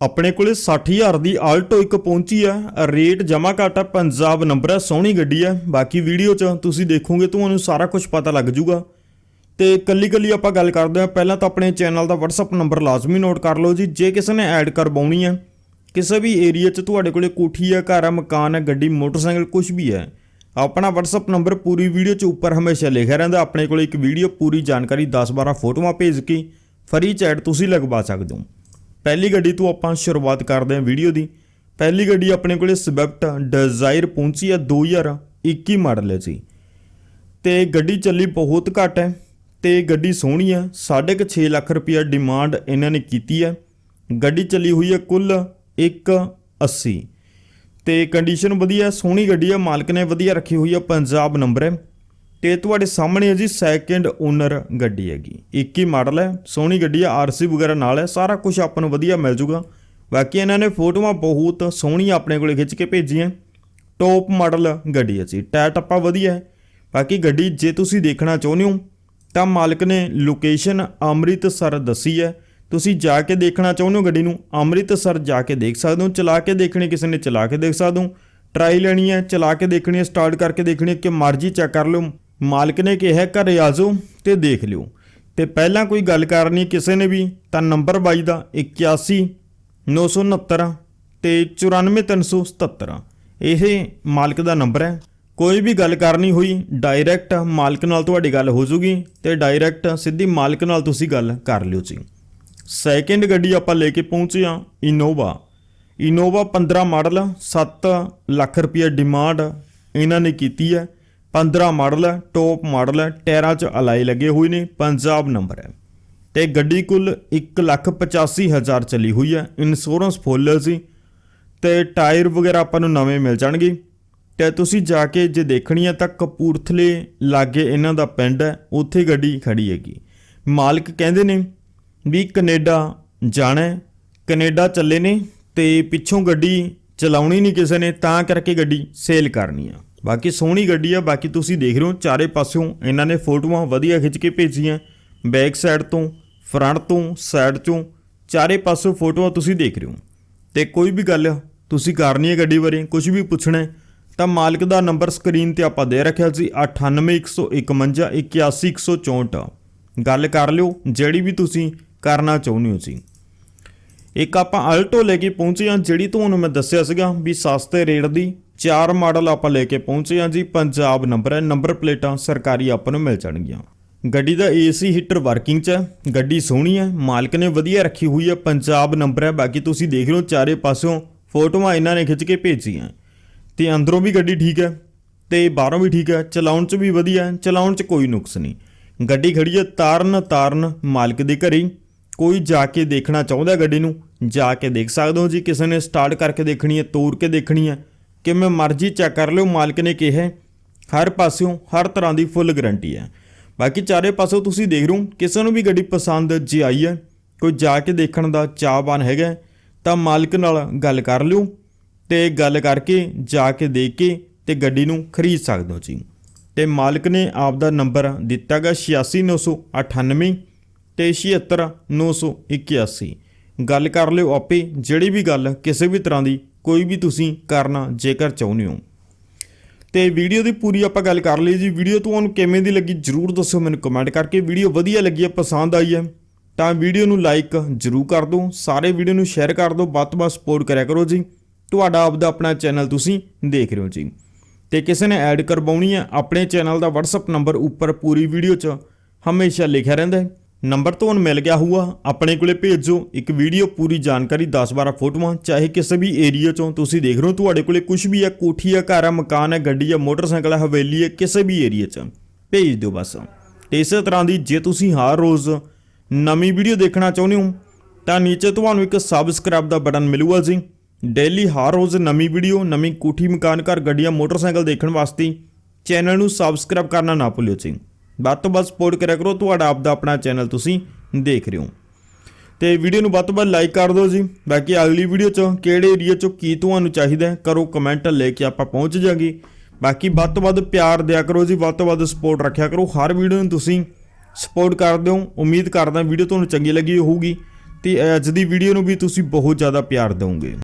ਆਪਣੇ ਕੋਲੇ 60000 ਦੀ ਆਲਟੋ ਇੱਕ ਪਹੁੰਚੀ ਹੈ। ਰੇਟ ਜਮਾ ਘੱਟ ਹੈ ਪੰਜਾਬ ਨੰਬਰ ਹੈ, ਸੋਹਣੀ ਗੱਡੀ ਹੈ। ਬਾਕੀ ਵੀਡੀਓ 'ਚ ਤੁਸੀਂ ਦੇਖੋਗੇ, ਤੁਹਾਨੂੰ ਸਾਰਾ ਕੁਝ ਪਤਾ ਲੱਗ ਜੂਗਾ। ਤੇ ਕੱਲੀ ਕੱਲੀ ਆਪਾਂ ਗੱਲ ਕਰਦੇ ਹਾਂ। ਪਹਿਲਾਂ ਤਾਂ ਆਪਣੇ ਚੈਨਲ ਦਾ WhatsApp ਨੰਬਰ ਲਾਜ਼ਮੀ ਨੋਟ ਕਰ ਲਓ ਜੀ। ਜੇ ਕਿਸੇ ਨੇ ਐਡ ਕਰਵਾਉਣੀ ਹੈ, ਕਿਸੇ ਵੀ ਏਰੀਆ 'ਚ ਤੁਹਾਡੇ ਕੋਲੇ ਕੋਠੀ ਹੈ, ਘਰ ਹੈ, ਮਕਾਨ ਹੈ, ਗੱਡੀ, ਮੋਟਰਸਾਈਕਲ ਕੁਝ ਵੀ ਹੈ, ਆਪਣਾ WhatsApp ਨੰਬਰ ਪੂਰੀ ਵੀਡੀਓ 'ਚ ਉੱਪਰ ਹਮੇਸ਼ਾ ਲਿਖਿਆ ਰਹਿੰਦਾ। ਆਪਣੇ ਕੋਲੇ ਇੱਕ ਵੀਡੀਓ ਪੂਰੀ ਜਾਣਕਾਰੀ 10-12 ਫੋਟੋਆਂ ਭੇਜ ਕੇ ਫਰੀ ਚੈਟ ਤੁਸੀਂ ਲਗਵਾ ਸਕਦੇ ਹੋ। ਪਹਿਲੀ ਗੱਡੀ ਤੋਂ ਆਪਾਂ ਸ਼ੁਰੂਆਤ ਕਰਦੇ ਹਾਂ ਵੀਡੀਓ ਦੀ। ਪਹਿਲੀ ਗੱਡੀ ਆਪਣੇ ਕੋਲੇ ਸਵਿਫਟ ਡਿਜ਼ਾਇਰ ਪਹੁੰਚੀ ਹੈ 2021 ਮਾਡਲ ਹੈ ਜੀ ਤੇ ਗੱਡੀ ਚੱਲੀ ਬਹੁਤ ਘੱਟ ਹੈ ਤੇ ਗੱਡੀ ਸੋਹਣੀ ਹੈ 6.5 ਲੱਖ ਰੁਪਇਆ ਡਿਮਾਂਡ ਇਹਨਾਂ ਨੇ ਕੀਤੀ ਹੈ। ਗੱਡੀ ਚੱਲੀ ਹੋਈ ਹੈ ਕੁੱਲ 180 ਤੇ ਕੰਡੀਸ਼ਨ ਵਧੀਆ ਸੋਹਣੀ ਗੱਡੀ ਆ ਮਾਲਕ ਨੇ ਵਧੀਆ ਰੱਖੀ ਹੋਈ ਹੈ, ਪੰਜਾਬ ਨੰਬਰ ਹੈ। ਤੇ ਤੁਹਾਡੇ ਸਾਹਮਣੇ ਹੈ ਜੀ ਸੈਕੰਡ ਓਨਰ ਗੱਡੀ ਹੈਗੀ। 21 ਮਾਡਲ ਹੈ, ਸੋਹਣੀ ਗੱਡੀ ਹੈ ਆਰਸੀ ਵਗੈਰਾ ਨਾਲ ਹੈ, ਸਾਰਾ ਕੁਝ ਆਪਾਂ ਨੂੰ ਵਧੀਆ ਮਿਲ ਜੂਗਾ। ਬਾਕੀ ਇਹਨਾਂ ਨੇ ਫੋਟੋਆਂ ਬਹੁਤ ਸੋਹਣੀਆਂ ਆਪਣੇ ਕੋਲੇ ਖਿੱਚ ਕੇ ਭੇਜੀਆਂ। ਟੌਪ ਮਾਡਲ ਗੱਡੀ ਹੈ ਜੀ ਟਾਇਰ ਟੱਪਾ ਵਧੀਆ ਹੈ। ਬਾਕੀ ਗੱਡੀ ਜੇ ਤੁਸੀਂ ਦੇਖਣਾ ਚਾਹੁੰਦੇ ਹੋ, ਤਾਂ ਮਾਲਕ ਨੇ ਲੋਕੇਸ਼ਨ ਅੰਮ੍ਰਿਤਸਰ ਦੱਸੀ ਹੈ। ਤੁਸੀਂ ਜਾ ਕੇ ਦੇਖਣਾ ਚਾਹੁੰਦੇ ਹੋ ਗੱਡੀ ਨੂੰ, ਅੰਮ੍ਰਿਤਸਰ ਜਾ ਕੇ ਦੇਖ ਸਕਦੇ ਹੋ। ਚਲਾ ਕੇ ਦੇਖਣੀ ਕਿਸੇ ਨੇ, ਚਲਾ ਕੇ ਦੇਖ ਸਕਦੇ ਹੋ। ਟਰਾਈ ਲੈਣੀ ਹੈ, ਚਲਾ ਕੇ ਦੇਖਣੀ ਹੈ ਸਟਾਰਟ ਕਰਕੇ ਦੇਖਣੀ ਹੈ, ਕਿ ਮਰਜ਼ੀ ਚੈੱਕ ਕਰ ਲਓ। ਮਾਲਕ ਨੇ ਕਿਹਾ, ਘਰੇ ਆ ਜਾਓ ਤੇ ਦੇਖ ਲਿਓ। ਤੇ ਪਹਿਲਾਂ ਕੋਈ ਗੱਲ ਕਰਨੀ ਕਿਸੇ ਨੇ ਵੀ, ਤਾਂ ਨੰਬਰ ਬਾਈ ਦਾ 81 969 ਤੇ 94377 ਇਹ ਮਾਲਕ ਦਾ ਨੰਬਰ ਹੈ। ਕੋਈ ਵੀ ਗੱਲ ਕਰਨੀ ਹੋਈ, ਡਾਇਰੈਕਟ ਮਾਲਕ ਨਾਲ ਤੁਹਾਡੀ ਗੱਲ ਹੋ ਜੂਗੀ ਤੇ ਡਾਇਰੈਕਟ ਸਿੱਧੀ ਮਾਲਕ ਨਾਲ ਤੁਸੀਂ ਗੱਲ ਕਰ ਲਿਓ ਜੀ। ਸੈਕਿੰਡ ਗੱਡੀ ਆਪਾਂ ਲੈ ਕੇ ਪਹੁੰਚੇ ਹਾਂ, ਇਨੋਵਾ। ਇਨੋਵਾ 15 ਮਾਡਲ 7 ਲੱਖ ਰੁਪਏ ਡਿਮਾਂਡ ਇਹਨਾਂ ਨੇ ਕੀਤੀ ਹੈ। 15 ਮਾਡਲ ਹੈ ਟੌਪ ਮਾਡਲ ਹੈ, ਟਾਇਰਾਂ 'ਚ ਅਲਾਈ ਲੱਗੇ ਹੋਏ ਨੇ, ਪੰਜਾਬ ਨੰਬਰ ਹੈ। ਤੇ ਗੱਡੀ ਕੁੱਲ 185000 ਚੱਲੀ ਹੋਈ ਹੈ ਇੰਸ਼ੋਰੈਂਸ ਫੁੱਲ ਸੀ ਤੇ ਟਾਇਰ ਵਗੈਰਾ ਆਪਾਂ ਨੂੰ ਨਵੇਂ ਮਿਲ ਜਾਣਗੇ। ਤੇ ਤੁਸੀਂ ਜਾ ਕੇ ਜੇ ਦੇਖਣੀ ਹੈ ਤਾਂ ਕਪੂਰਥਲੇ ਲਾਗੇ ਇਹਨਾਂ ਦਾ ਪਿੰਡ ਹੈ, ਉੱਥੇ ਗੱਡੀ ਖੜੀ ਹੈਗੀ। ਮਾਲਕ ਕਹਿੰਦੇ ਨੇ ਵੀ ਕੈਨੇਡਾ ਜਾਣਾ ਹੈ, ਕੈਨੇਡਾ ਚੱਲੇ ਨੇ ਤੇ ਪਿੱਛੋਂ ਗੱਡੀ ਚਲਾਉਣੀ ਨਹੀਂ ਕਿਸੇ ਨੇ, ਤਾਂ ਕਰਕੇ ਗੱਡੀ ਸੇਲ ਕਰਨੀ ਆ। ਬਾਕੀ ਸੋਹਣੀ ਗੱਡੀ ਆ, ਬਾਕੀ ਤੁਸੀਂ ਦੇਖ ਰਹੇ ਹੋ ਚਾਰੇ ਪਾਸਿਓਂ ਇਹਨਾਂ ਨੇ ਫੋਟੋਆਂ ਵਧੀਆ ਖਿੱਚ ਕੇ ਭੇਜੀਆਂ। ਬੈਕ ਸਾਈਡ ਤੋਂ, ਫਰੰਟ ਤੋਂ, ਸਾਈਡ ਤੋਂ ਚਾਰੇ ਪਾਸੋਂ ਫੋਟੋਆਂ ਤੁਸੀਂ ਦੇਖ ਰਹੇ ਹੋ। ਤੇ ਕੋਈ ਵੀ ਗੱਲ ਤੁਸੀਂ ਕਰਨੀ ਹੈ ਗੱਡੀ ਬਾਰੇ ਕੁਝ ਵੀ ਪੁੱਛਣਾ ਹੈ, ਤਾਂ ਮਾਲਕ ਦਾ ਨੰਬਰ ਸਕਰੀਨ ਤੇ ਆਪਾਂ ਦੇ ਰੱਖਿਆ ਸੀ 98151 81164 ਗੱਲ ਕਰ ਲਿਓ, ਜਿਹੜੀ ਵੀ ਤੁਸੀਂ ਕਰਨਾ ਚਾਹੁੰਦੇ ਹੋ ਸੀ ਇੱਕ ਆਪਾਂ ਅਲਟੋ ਲੈ ਕੇ ਪਹੁੰਚੇ ਹਾਂ, ਜਿਹੜੀ ਤੁਹਾਨੂੰ ਮੈਂ ਦੱਸਿਆ ਸੀਗਾ ਵੀ ਸਸਤੇ ਰੇਟ ਦੀ ਚਾਰ ਮਾਡਲ ਆਪਾਂ ਲੈ ਕੇ ਪਹੁੰਚੇ ਹਾਂ ਜੀ, ਪੰਜਾਬ ਨੰਬਰ ਹੈ, ਨੰਬਰ ਪਲੇਟਾਂ ਸਰਕਾਰੀ ਆਪਾਂ ਨੂੰ ਮਿਲ ਜਾਣਗੀਆਂ। ਗੱਡੀ ਦਾ ਏਸੀ ਹੀਟਰ ਵਰਕਿੰਗ 'ਚ ਹੈ, ਗੱਡੀ ਸੋਹਣੀ ਹੈ, ਮਾਲਕ ਨੇ ਵਧੀਆ ਰੱਖੀ ਹੋਈ ਹੈ, ਪੰਜਾਬ ਨੰਬਰ ਹੈ। ਬਾਕੀ ਤੁਸੀਂ ਦੇਖ ਰਹੇ ਚਾਰੇ ਪਾਸਿਓਂ ਫੋਟੋਆਂ ਇਹਨਾਂ ਨੇ ਖਿੱਚ ਕੇ ਭੇਜੀਆਂ। ਤੇ ਅੰਦਰੋਂ ਵੀ ਗੱਡੀ ਠੀਕ ਹੈ ਤੇ ਬਾਹਰੋਂ ਵੀ ਠੀਕ ਹੈ, ਚਲਾਉਣ 'ਚ ਵੀ ਵਧੀਆ ਹੈ, ਚਲਾਉਣ 'ਚ ਕੋਈ ਨੁਕਸ ਨਹੀਂ। ਗੱਡੀ ਖੜੀ ਹੈ ਤਾਰਨ ਤਾਰਨ ਮਾਲਕ ਦੇ ਘਰੇ। ਹੀ। ਕੋਈ ਜਾ ਕੇ ਦੇਖਣਾ ਚਾਹੁੰਦਾ ਗੱਡੀ ਨੂੰ, ਜਾ ਕੇ ਦੇਖ ਸਕਦੇ ਹੋ ਜੀ, ਕਿਸੇ ਨੇ ਸਟਾਰਟ ਕਰਕੇ ਦੇਖਣੀ ਹੈ ਤੋੜ ਕੇ ਦੇਖਣੀ ਹੈ। ਕਿਵੇਂ ਮਰਜ਼ੀ ਚੈੱਕ ਕਰ ਲਿਓ, ਮਾਲਕ ਨੇ ਕਿਹਾ ਹਰ ਪਾਸਿਓਂ ਹਰ ਤਰ੍ਹਾਂ ਦੀ ਫੁੱਲ ਗਾਰੰਟੀ ਹੈ। ਬਾਕੀ ਚਾਰੇ ਪਾਸੋਂ ਤੁਸੀਂ ਦੇਖ ਰਹੇ ਹੋ, ਕਿਸੇ ਨੂੰ ਵੀ ਗੱਡੀ ਪਸੰਦ ਜੇ ਆਈ ਹੈ, ਕੋਈ ਜਾ ਕੇ ਦੇਖਣ ਦਾ ਚਾਹਵਾਨ ਹੈਗਾ ਤਾਂ ਮਾਲਕ ਨਾਲ ਗੱਲ ਕਰ ਲਿਓ ਤੇ ਗੱਲ ਕਰਕੇ ਜਾ ਕੇ ਦੇਖ ਕੇ ਤੇ ਗੱਡੀ ਨੂੰ ਖਰੀਦ ਸਕਦੇ ਹੋ ਜੀ। ਤੇ ਮਾਲਕ ਨੇ ਆਪ ਦਾ ਨੰਬਰ ਦਿੱਤਾ ਗਾ 86998 ਤੇ 76981 ਗੱਲ ਕਰ ਲਿਓ ਆਪੇ, ਜਿਹੜੀ ਵੀ ਗੱਲ ਕਿਸੇ ਵੀ ਤਰ੍ਹਾਂ ਦੀ ਕੋਈ ਵੀ ਤੁਸੀਂ ਕਰਨਾ ਜੇਕਰ ਚਾਹੁੰਦੇ ਹੋ। ਤੇ ਵੀਡੀਓ ਦੀ ਪੂਰੀ ਆਪਾਂ ਗੱਲ ਕਰ ਲਈ ਜੀ। ਵੀਡੀਓ ਤੁਹਾਨੂੰ ਕਿਵੇਂ ਦੀ ਲੱਗੀ ਜਰੂਰ ਦੱਸੋ ਮੈਨੂੰ ਕਮੈਂਟ ਕਰਕੇ। ਵੀਡੀਓ ਵਧੀਆ ਲੱਗੀ ਹੈ ਪਸੰਦ ਆਈ ਹੈ, ਤਾਂ ਵੀਡੀਓ ਨੂੰ ਲਾਈਕ ਜਰੂਰ ਕਰ ਦਿਓ। ਸਾਰੇ ਵੀਡੀਓ ਨੂੰ ਸ਼ੇਅਰ ਕਰ ਦਿਓ। ਵੱਧ ਤੋਂ ਵੱਧ ਸਪੋਰਟ ਕਰਿਆ ਕਰੋ ਜੀ। ਤੁਹਾਡਾ ਆਪਦਾ ਆਪਣਾ ਚੈਨਲ ਤੁਸੀਂ ਦੇਖ ਰਹੇ ਹੋ ਜੀ। ਤੇ ਕਿਸੇ ਨੇ ਐਡ ਕਰਵਾਉਣੀ ਹੈ, ਆਪਣੇ ਚੈਨਲ ਦਾ WhatsApp ਨੰਬਰ ਉੱਪਰ ਪੂਰੀ ਵੀਡੀਓ 'ਚ ਹਮੇਸ਼ਾ ਲਿਖਿਆ ਰਹਿੰਦਾ ਹੈ। ਨੰਬਰ ਤੁਹਾਨੂੰ ਮਿਲ ਗਿਆ ਹੋਊਗਾ। ਆਪਣੇ ਕੋਲੇ ਭੇਜੋ। ਇੱਕ ਵੀਡੀਓ ਪੂਰੀ ਜਾਣਕਾਰੀ 10-12 ਫੋਟੋਆਂ, ਚਾਹੇ ਕਿਸੇ ਵੀ ਏਰੀਆ 'ਚੋਂ ਤੁਸੀਂ ਦੇਖ ਰਹੇ ਹੋ। ਤੁਹਾਡੇ ਕੋਲੇ ਕੁਝ ਵੀ ਹੈ, ਕੋਠੀ ਹੈ, ਘਰ ਹੈ, ਮਕਾਨ ਹੈ, ਗੱਡੀ ਹੈ, ਮੋਟਰਸਾਈਕਲ ਹੈ, ਹਵੇਲੀ ਹੈ, ਕਿਸੇ ਵੀ ਏਰੀਆ 'ਚ, ਭੇਜ ਦਿਓ ਬਸ। ਤੇ ਇਸੇ ਤਰ੍ਹਾਂ ਦੀ ਜੇ ਤੁਸੀਂ ਹਰ ਰੋਜ਼ ਨਵੀਂ ਵੀਡੀਓ ਦੇਖਣਾ ਚਾਹੁੰਦੇ ਹੋ, ਤਾਂ ਨੀਚੇ ਤੁਹਾਨੂੰ ਇੱਕ ਸਬਸਕ੍ਰਾਈਬ ਦਾ ਬਟਨ ਮਿਲੂਗਾ ਜੀ। ਡੇਲੀ ਹਰ ਰੋਜ਼ ਨਵੀਂ ਵੀਡੀਓ, ਨਵੀਂ ਕੋਠੀ, ਮਕਾਨ, ਘਰ ਗੱਡੀਆਂ ਮੋਟਰਸਾਈਕਲ ਦੇਖਣ ਵਾਸਤੇ ਚੈਨਲ ਨੂੰ ਸਬਸਕ੍ਰਾਈਬ ਕਰਨਾ ਨਾ ਭੁੱਲਿਓ ਜੀ। ਵੱਧ ਤੋਂ ਵੱਧ ਸਪੋਰਟ ਕਰਿਆ ਕਰੋ, ਤੁਹਾਡਾ ਆਪਦਾ ਆਪਣਾ ਚੈਨਲ ਤੁਸੀਂ ਦੇਖ ਰਹੇ ਹੋ। ਤੇ ਵੀਡੀਓ ਨੂੰ ਵੱਧ ਤੋਂ ਵੱਧ ਲਾਈਕ ਕਰ ਦਿਓ ਜੀ। ਬਾਕੀ ਅਗਲੀ ਵੀਡੀਓ 'ਚ ਕਿਹੜੇ ਏਰੀਆ 'ਚੋਂ ਕੀ ਤੁਹਾਨੂੰ ਚਾਹੀਦਾ ਕਰੋ ਕਮੈਂਟ ਲੈ ਕੇ ਆਪਾਂ ਪਹੁੰਚ ਜਾਾਂਗੇ ਬਾਕੀ ਵੱਧ ਤੋਂ ਵੱਧ ਪਿਆਰ ਦਿਆ ਕਰੋ ਜੀ, ਵੱਧ ਤੋਂ ਵੱਧ ਸਪੋਰਟ ਰੱਖਿਆ ਕਰੋ। ਹਰ ਵੀਡੀਓ ਨੂੰ ਤੁਸੀਂ ਸਪੋਰਟ ਕਰਦੇ ਹੋ ਉਮੀਦ ਕਰਦਾ ਵੀਡੀਓ ਤੁਹਾਨੂੰ ਚੰਗੀ ਲੱਗੀ ਹੋਊਗੀ। ਤੇ ਅੱਜ ਦੀ ਵੀਡੀਓ ਨੂੰ ਵੀ ਤੁਸੀਂ ਬਹੁਤ ਜ਼ਿਆਦਾ ਪਿਆਰ ਦਿਓਗੇ।